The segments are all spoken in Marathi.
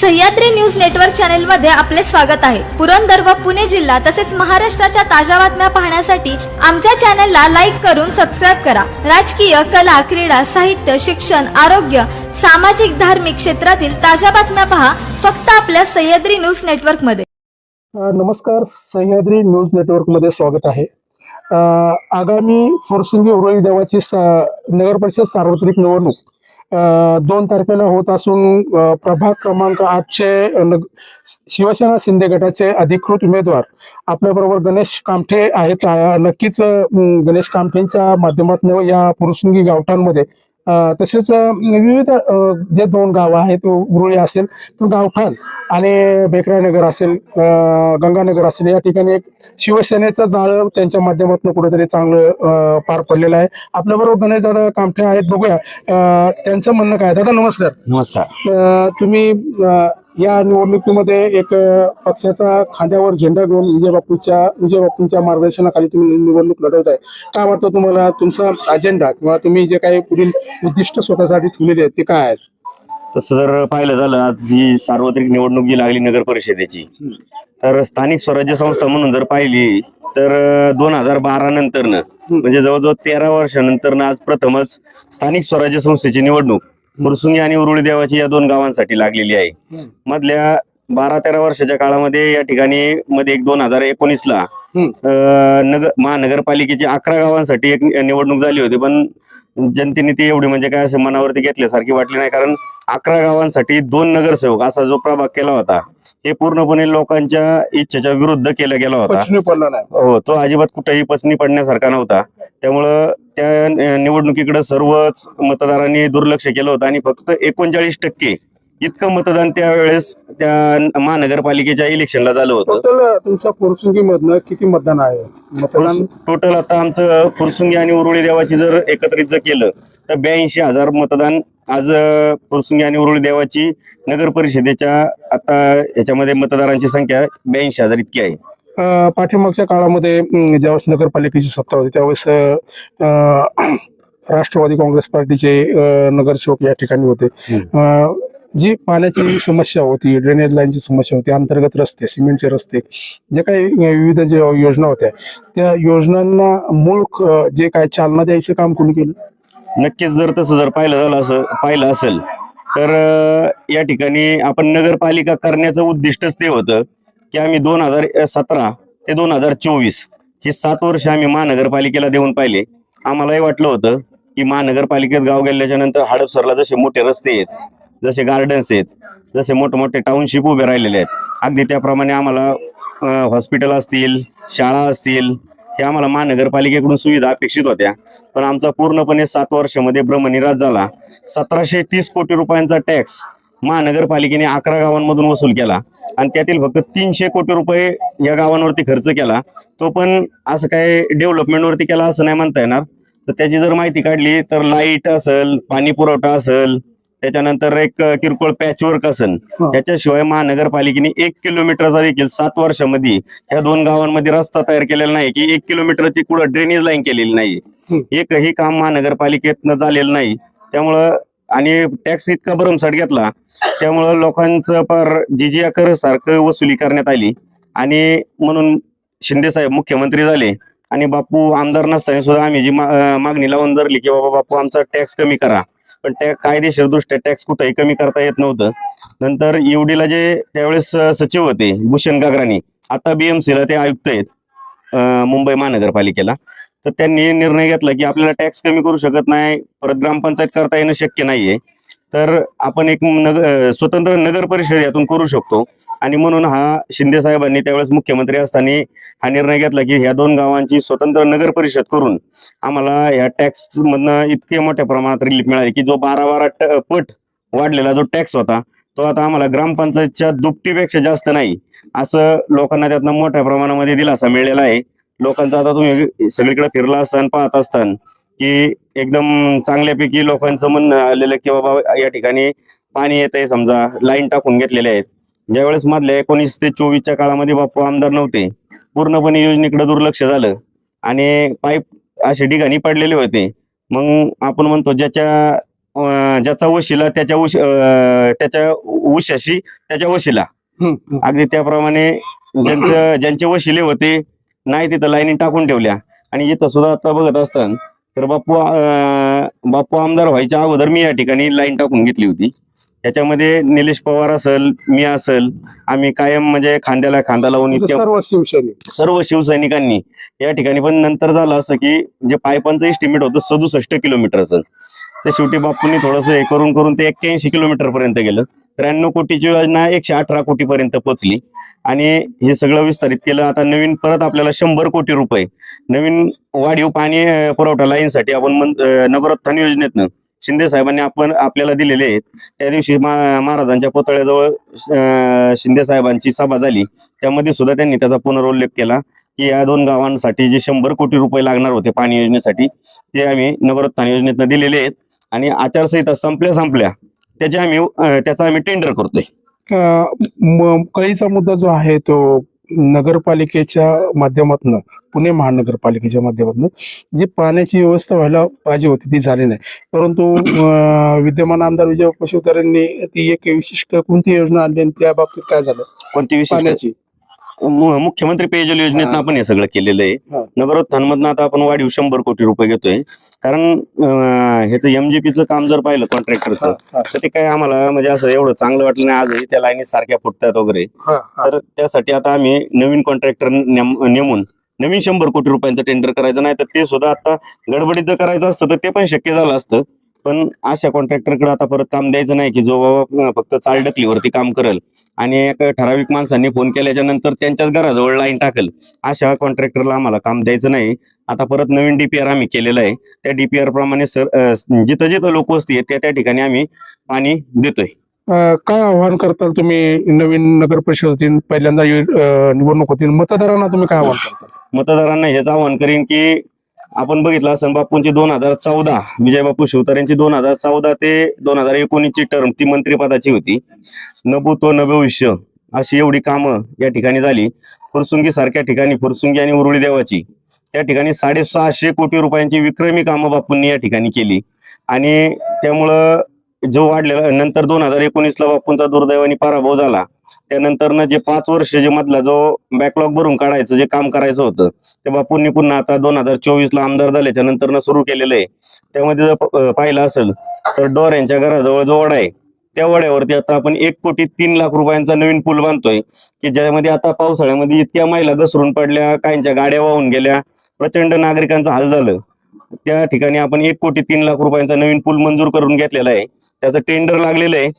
सह्याद्री न्यूज नेटवर्क चॅनलमध्ये आपले स्वागत आहे. पुरंदर व पुणे जिल्हा तसेच महाराष्ट्राच्या ताज्या बातम्या पाहण्यासाठी आमच्या चॅनलला लाईक करून सबस्क्राईब करा. राजकीय कला क्रीडा साहित्य शिक्षण आरोग्य सामाजिक धार्मिक क्षेत्रातील ताज्या बातम्या पहा फक्त आपल्या सह्याद्री न्यूज नेटवर्कमध्ये नमस्कार. सह्याद्री न्यूज नेटवर्कमध्ये स्वागत आहे. आगामी फुरसुंगी उरळी देवाची नगर परिषद सार्वत्रिक निवडणूक दोन तारखेला होत असून प्रभाग क्रमांक आठचे शिवसेना शिंदे गटाचे अधिकृत उमेदवार आपल्याबरोबर गणेश कामठे आहेत. नक्कीच गणेश कामठेंच्या माध्यमातून या पुरुषुंगी गावठांमध्ये तसेच विविध जे दोन गावं आहेत उरुळी असेल तो गावठाण आणि बेकरानगर असेल गंगानगर असेल या ठिकाणी एक शिवसेनेचं जाळं त्यांच्या माध्यमातून कुठेतरी चांगलं पार पडलेलं आहे. आपल्याबरोबर गणेश दादा कामठे आहेत बघूया. त्यांचं म्हणणं काय? दादा नमस्कार. नमस्कार. तुम्ही या निवडणुकीमध्ये एक पक्षाचा खांद्यावर झेंडा घेऊन विजय बापूच्या विजय बापूंच्या मार्गदर्शनाखाली तुम्ही निवडणूक लढवत आहे काय वाटतं तुम्हाला? तुमचा अजेंडा किंवा तुम्ही जे काही पुढील उद्दिष्ट स्वतःसाठी ठेवलेले आहेत ते काय आहेत? तसं जर पाहिलं झालं आज ही सार्वत्रिक निवडणूक जी लागली नगर परिषदेची तर स्थानिक स्वराज्य संस्था म्हणून जर पाहिली तर दोन हजार बारा नंतरनं म्हणजे जवळजवळ तेरा वर्षानंतरनं आज प्रथमच स्थानिक स्वराज्य संस्थेची निवडणूक मुरसुंगी आणि उरुळी देवाची या दोन गावांसाठी लागलेली आहे. मधल्या बारा तेरा वर्षाच्या काळामध्ये या ठिकाणी मध्ये एक दोन हजार एकोणीसला नगर महानगरपालिकेची अकरा गावांसाठी एक निवडणूक झाली होती. पण जनतेने ती एवढी म्हणजे काय असं मनावरती घेतल्यासारखी वाटली नाही. कारण अकरा गावांसाठी दोन नगरसेवक असा जो प्रभाग केला होता हे पूर्णपणे लोकांच्या इच्छेच्या विरुद्ध केला गेला होता. हो तो अजिबात कुठेही पसनी पडण्यासारखा नव्हता. त्यामुळं त्या निवडणुकीकडे सर्वच मतदारांनी दुर्लक्ष केलं होतं. आणि फक्त एकोणचाळीस टक्के इतकं मतदान त्यावेळेस त्या महानगरपालिकेच्या इलेक्शनला झालं होतं. टोटल तुमच्या पोरसुंगी मधनं किती मतदान आहे? मतदान टोटल आता आमचं फुरसुंगी आणि उरुळी देवाची जर एकत्रित जर केलं तर ब्याऐंशी हजार मतदान आज फुरसुंगी आणि उरुळी देवाची नगर परिषदेच्या आता ह्याच्यामध्ये मतदारांची संख्या ब्याऐंशी हजार इतकी आहे. पाठीमागच्या काळामध्ये ज्यावेळेस नगरपालिकेची सत्ता होती त्यावेळेस राष्ट्रवादी काँग्रेस पार्टीचे नगरसेवक या ठिकाणी होते. जी पाण्याची समस्या होती ड्रेनेज लाईनची समस्या होती अंतर्गत रस्ते सिमेंटचे रस्ते जे काही विविध जे योजना होत्या त्या योजनांना मूळ जे काय चालना द्यायचं काम कोणी केलं? नक्कीच जर तसं जर पाहिलं झालं असं पाहिलं असेल तर या ठिकाणी आपण नगरपालिका करण्याचं उद्दिष्टच ते होतं. की आम्ही दोन हजार सतरा ते दोन हजार चोवीस हे सात वर्ष आम्ही महानगरपालिकेला देऊन पाहिले. आम्हालाही वाटलं होतं की महानगरपालिकेत गाव गेल्याच्यानंतर हडपसरला जसे मोठे रस्ते आहेत जसे गार्डन्स आहेत जसे मोठमोठे टाउनशिप उभे राहिलेले आहेत अगदी त्याप्रमाणे आम्हाला हॉस्पिटल असतील शाळा असतील हे आम्हाला महानगरपालिकेकडून सुविधा अपेक्षित होत्या. पण आमचा पूर्णपणे सात वर्षामध्ये भ्रमनिराश झाला. सतराशे तीस कोटी रुपयांचा टॅक्स महानगरपालिकेने अकरा गावांमधून वसूल केला आणि त्यातील फक्त तीनशे कोटी रुपये या गावांवरती खर्च केला तो पण असं काय डेव्हलपमेंटवरती केला असं नाही म्हणता येणार तर त्याची जर माहिती काढली तर लाइट असेल पाणी पुरवठा असेल त्याच्यानंतर एक किरकोळ पॅचवर्क असेल. त्याच्याशिवाय महानगरपालिकेने एक किलोमीटरचा देखील सात वर्षामध्ये ह्या दोन गावांमध्ये रस्ता तयार केलेला नाही की एक किलोमीटरची कुठं ड्रेनेज लाईन केलेली नाही. एकही काम महानगरपालिकेतनं झालेलं नाही त्यामुळं आणि टॅक्स इतका भरमसाठ घेतला त्यामुळं लोकांचं फार जिजिया कर सारखं वसुली करण्यात आली. आणि म्हणून शिंदे साहेब मुख्यमंत्री झाले आणि बापू आमदार नसताना सुद्धा आम्ही जी मा- मागणी लावून धरली की बाबा बापू आमचा टॅक्स कमी करा. पण त्या कायदेशीर दृष्ट्या टॅक्स कुठेही कमी करता येत नव्हतं. नंतर ईवडीला जे त्यावेळेस सचिव होते भूषण गागराणी आता बीएमसीला ते आयुक्त आहेत मुंबई महानगरपालिकेला. तर त्यांनी निर्णय घेतला की आपल्याला टॅक्स कमी करू शकत नाही परत ग्रामपंचायत करता येणं शक्य नाहीये. तर आपण एक नगर स्वतंत्र नगर परिषद यातून करू शकतो. आणि म्हणून हा शिंदे साहेबांनी त्यावेळेस मुख्यमंत्री असताना हा निर्णय घेतला की ह्या दोन गावांची स्वतंत्र नगर परिषद करून आम्हाला या टॅक्स मधनं इतके मोठ्या प्रमाणात रिलीफ मिळाली की जो बारा बारा पट वाढलेला जो टॅक्स होता तो आता आम्हाला ग्रामपंचायतच्या दुपटीपेक्षा जास्त नाही असं लोकांना त्यातनं मोठ्या प्रमाणामध्ये दिलासा मिळलेला आहे. लोकांचं आता तुम्ही सगळीकडे फिरला असताना पाहत असताना की एकदम चांगल्यापैकी लोकांचं म्हणणं आलेलं की बाबा या ठिकाणी पाणी येत आहे समजा लाईन टाकून घेतलेले आहेत. ज्यावेळेस मधल्या एकोणीस ते चोवीसच्या काळामध्ये बापू आमदार नव्हते. पूर्णपणे योजनेकडे दुर्लक्ष झालं. आणि पाईप असे ठिकाणी पडलेले होते. मग आपण म्हणतो ज्याच्या ज्याचा वशिला त्याच्या उश त्याच्या उशाशी त्याच्या वशिला. अगदी त्याप्रमाणे ज्यांचं ज्यांचे वशिले होते नाही तिथं लाईनी टाकून ठेवल्या. आणि इथं सुद्धा आता बघत असताना तर बाप्पू अं, बाप्पू आमदार व्हायच्या अगोदर मी या ठिकाणी लाईन टाकून घेतली होती. त्याच्यामध्ये निलेश पवार असल मी असल आम्ही कायम म्हणजे खांद्याला खांदा लावून म्हणजे सर्व शिवसैनिक. सर्व शिवसैनिकांनी या ठिकाणी पण नंतर झालं असं की जे पायपांचं एस्टिमेट होतं सदुसष्ट किलोमीटरचं. तर शेवटी बापूंनी थोडंसं हे करून करून ते एक्क्याऐंशी किलोमीटर पर्यंत गेलं. त्र्याण्णव कोटीची योजना एकशे अठरा कोटी पर्यंत पोहोचली आणि हे सगळं विस्तारित केलं. आता नवीन परत आपल्याला शंभर कोटी रुपये नवीन वाढीव पाणी पुरवठा लाईनसाठी आपण नगरोत्थान योजनेतनं शिंदे साहेबांनी आपण आपल्याला दिलेले आहेत. त्या दिवशी महाराजांच्या पुतळ्याजवळ शिंदे साहेबांची सभा झाली. त्यामध्ये सुद्धा त्यांनी त्याचा पुनरुल्लेख केला की या दोन गावांसाठी जे शंभर कोटी रुपये लागणार होते पाणी योजनेसाठी ते आम्ही नगरोत्थान योजनेतनं दिलेले आहेत. आणि आचारसंहिता संपल्या संपल्या. त्याचे आम्ही त्याचा आम्ही टेंडर करतोय. कळीचा मुद्दा जो आहे तो नगरपालिकेच्या माध्यमातून पुणे महानगरपालिकेच्या माध्यमातून जी पाण्याची व्यवस्था व्हायला पाहिजे होती ती झाली नाही. परंतु विद्यमान आमदार विजय पशुतारेंनी ती एक विशिष्ट कोणती योजना आणली आणि त्या बाबतीत काय झालं? कोणती विशिष्ट? पाण्याची. मु- मुख्यमंत्री पेयजल योजनेतनं. आपण हे सगळं केलेलं आहे हा. नगरोत्थान मधनं आता आपण वाढीव शंभर कोटी रुपये घेतोय कारण अं, ह्याचं एमजीपीचं काम जर पाहिलं कॉन्ट्रॅक्टरचं तर ते काय आम्हाला म्हणजे असं एवढं चांगलं वाटलं नाही आजही त्या लाईनी सारख्या फुटतात वगैरे. तर त्यासाठी आता आम्ही नवीन कॉन्ट्रॅक्टर नेमून नवीन शंभर कोटी रुपयांचं टेंडर करायचं नाही तर ते सुद्धा आता गडबडीत जर करायचं असतं तर ते पण शक्य झालं असतं पण अशा कॉन्ट्रॅक्टरकडे आता परत काम द्यायचं नाही की जो बाबा फक्त चालडकलीवरती काम करेल आणि एका ठराविक माणसांनी फोन केल्याच्यानंतर त्यांच्याच घराजवळ लाईन टाकल अशा कॉन्ट्रॅक्टरला आम्हाला काम द्यायचं नाही. आता परत नवीन डीपीआर आम्ही केलेलं आहे. त्या डीपीआर प्रमाणे सर जिथं जिथं लोक असतील त्या त्या ठिकाणी आम्ही पाणी देतोय. काय आव्हान करताल तुम्ही नवीन नगर परिषद होतील पहिल्यांदा निवडणूक होतील मतदारांना तुम्ही काय आव्हान करताल? मतदारांना हेच आवाहन करीन की आपण बघितलं असं बापूंची दोन हजार चौदा विजय बापू शिवतारेंची दोन हजार चौदा ते दोन हजार एकोणीसची टर्म ती मंत्रिपदाची होती. न न भविष्य अशी एवढी कामं या ठिकाणी झाली. फुरसुंगी सारख्या ठिकाणी फुरसुंगी आणि उरुळी देवाची त्या ठिकाणी साडेसहाशे कोटी रुपयांची विक्रमी कामं बापूंनी या ठिकाणी केली. आणि त्यामुळं जो वाढलेला नंतर दोन हजार एकोणीसला बापूंचा दुर्दैवाने पराभव झाला. त्यानंतर जे पाच वर्ष जे मधला जो बॅकलॉग भरून काढायचं जे काम करायचं होतं ते बापूंनी पुन्हा आता दोन हजार चोवीस ला आमदार झाल्याच्यानंतर सुरू केलेलं आहे. त्यामध्ये जर पाहिलं असेल तर डोर यांच्या घराजवळ जो वडा आहे त्या वड्यावरती आता आपण एक कोटी तीन लाख रुपयांचा नवीन पूल बांधतोय की ज्यामध्ये आता पावसाळ्यामध्ये इतक्या महिला घसरून पडल्या काहींच्या गाड्या वाहून गेल्या प्रचंड नागरिकांचा हाल झालं. त्या ठिकाणी आपण एक कोटी तीन लाख रुपयांचा नवीन पूल मंजूर करून घेतलेला आहे. त्याचं टेंडर लागलेलं आहे.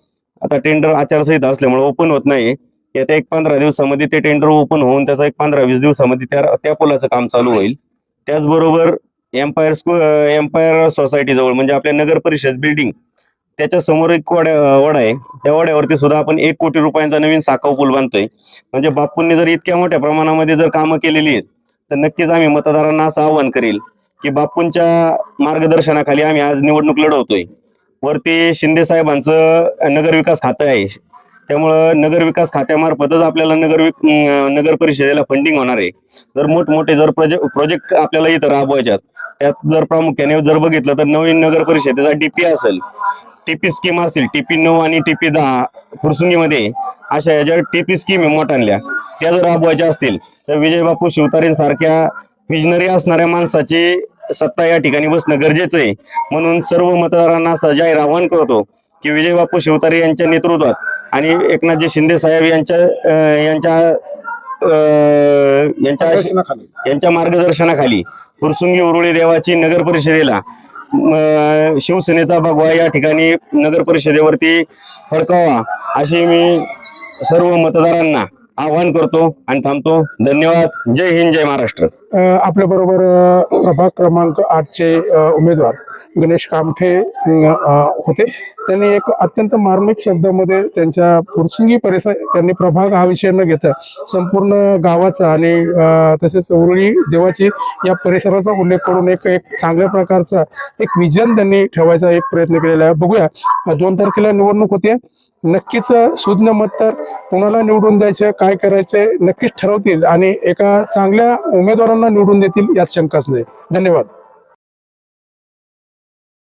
आता टेंडर आचारसंहिता असल्यामुळे ओपन होत नाही. येत्या एक पंधरा दिवसामध्ये ते टेंडर ओपन होऊन त्याचा एक पंधरा वीस दिवसामध्ये त्या त्या पुलाचं काम चालू होईल. त्याचबरोबर एम्पायर स्कू एम्पायर सोसायटी जवळ म्हणजे आपल्या नगर परिषद बिल्डिंग त्याच्यासमोर एक वड्या वडा आहे. त्या वड्यावरती सुद्धा आपण एक कोटी रुपयांचा नवीन साखव पूल बांधतोय. म्हणजे बापूंनी जर इतक्या मोठ्या प्रमाणामध्ये जर कामं केलेली आहेत तर नक्कीच आम्ही मतदारांना असं आवाहन करेल की बापूंच्या मार्गदर्शनाखाली आम्ही आज निवडणूक लढवतोय. वरती शिंदे साहेबांचं नगर विकास खातं आहे. त्यामुळं नगर विकास खात्यामार्फतच आपल्याला नगर विक- नगर परिषदेला फंडिंग होणार आहे. जर मोठमोठे जर प्रोजेक्ट प्रोजेक्ट आपल्याला इथं राबवायच्यात त्यात जर प्रामुख्याने जर बघितलं तर नवीन नगर परिषदेचा डीपी असेल टीपी स्कीम असेल टीपी नऊ आणि टीपी दहा फुरसुंगीमध्ये अशा ह्या ज्या टीपी स्कीम मोठ मोठ्याल्या. त्या जर राबवायच्या असतील तर विजयबापू शिवतारेंसारख्या विजनरी असणाऱ्या माणसाची सत्ता या ठिकाणी बसणं गरजेचं आहे म्हणून सर्व मतदारांना असं जाहीर आवाहन करतो की विजय बापू शिवतारे यांच्या नेतृत्वात आणि एकनाथजी शिंदे साहेब यांच्या यांच्या यांच्या. यांच्या मार्गदर्शनाखाली फुरसुंगी उरुळी देवाची नगर परिषदेला शिवसेनेचा भगवा या ठिकाणी नगर परिषदेवरती फडकावा अशी मी सर्व मतदारांना आवाहन करतो आणि थांबतो. धन्यवाद. जय हिंद जय महाराष्ट्र. आपल्या बरोबर प्रभाग क्रमांक आठचे उमेदवार गणेश कामठे होते. त्यांनी एक अत्यंत मार्मिक शब्दामध्ये त्यांच्या पुरसुंगी परिसर त्यांनी प्रभाग हा विषय न घेता संपूर्ण गावाचा आणि तसेच उरळी देवाची या परिसराचा उल्लेख करून एक एक चांगल्या प्रकारचा एक विजन त्यांनी ठेवायचा एक प्रयत्न केलेला आहे. बघूया दोन तारखेला निवडणूक होते. नक्कीच सुज्ञ तर कोणाला निवडून द्यायचं काय करायचंय नक्कीच ठरवतील आणि एका चांगल्या उमेदवारांना निवडून देतील यात शंकाच नाही. धन्यवाद.